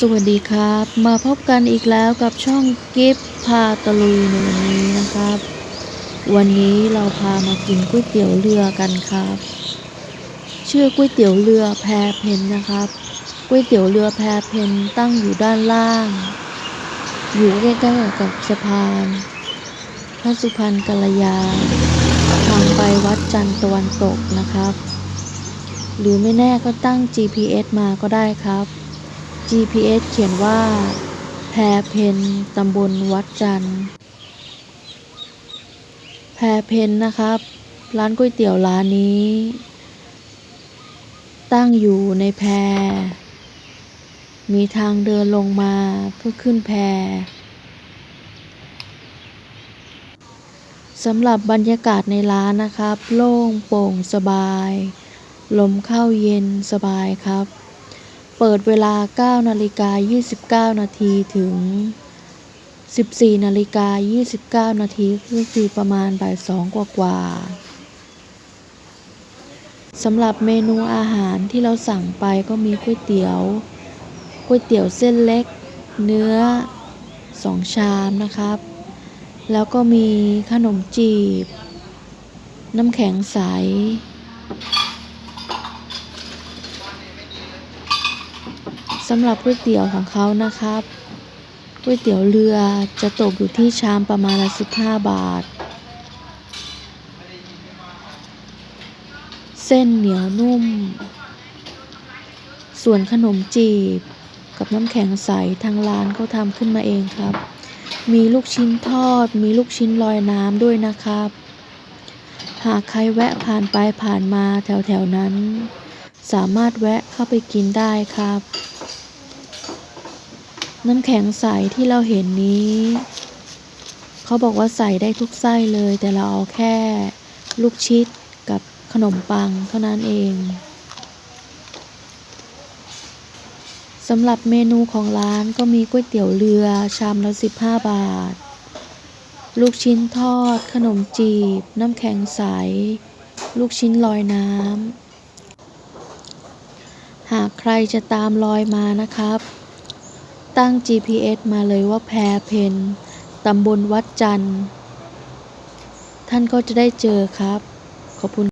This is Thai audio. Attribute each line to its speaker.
Speaker 1: สวัสดีครับ มาพบกันอีกแล้วกับช่องกิฟพาตะลุยในวันนี้นะครับ วันนี้เราพามากินก๋วยเตี๋ยวเรือกันครับ ชื่อก๋วยเตี๋ยวเรือแพเพนนะครับก๋วยเตี๋ยวเรือแพเพนตั้งอยู่ด้านล่าง อยู่ใกล้ๆกับสะพาน พระสุพรรณกัลยาทางไปวัดจันทร์ตะวันตกนะครับ หรือไม่แน่ก็ตั้ง GPS มาก็ได้ครับ GPS เขียนว่า แพเพนตำบลวัดจันทร์ แพเพนนะครับ ร้านก๋วยเตี๋ยวร้านนี้ ตั้งอยู่ในแพ มีทางเดินลงมาเพื่อขึ้นแพสำหรับบรรยากาศในร้านนะครับ โล่งโปร่งสบาย ลมเข้าเย็นสบายครับ เปิดเวลา 9 นาฬิกา 29 นาทีถึง 14 นาฬิกา 29 นาทีก็คือประมาณบ่ายสองกว่าๆสำหรับเมนูอาหารที่เราสั่งไปก็มีก๋วยเตี๋ยวก๋วยเตี๋ยวเส้นเล็ก เนื้อ2ชามนะครับ แล้วก็มีขนมจีบ น้ำแข็งใส สำหรับก๋วยเตี๋ยวของเขานะครับก๋วยเตี๋ยวเรือจะตกอยู่ที่ชามประมาณละ15 บาท เส้นเหนียวนุ่ม ส่วนขนมจีบ กับน้ำแข็งใสทางร้านเขาทำขึ้นมาเองครับ มีลูกชิ้นทอด มีลูกชิ้นลอยน้ำด้วยนะครับ หากใครแวะผ่านไปผ่านมาแถวๆนั้น สามารถแวะเข้าไปกินได้ครับ น้ำแข็งใสที่เราเห็นนี้ เขาบอกว่าใส่ได้ทุกไส้เลย แต่เราเอาแค่ลูกชิดกับขนมปังเท่านั้นเองสำหรับเมนูของร้านก็มีก๋วยเตี๋ยวเรือชามละ 15 บาท ลูกชิ้นทอด ขนมจีบ น้ำแข็งใส ลูกชิ้นลอยน้ำ หากใครจะตามรอยมานะครับ ตั้ง GPS มาเลยว่าแพรเพนตำบลวัดจันทร์ ท่านก็จะได้เจอครับ ขอบคุณ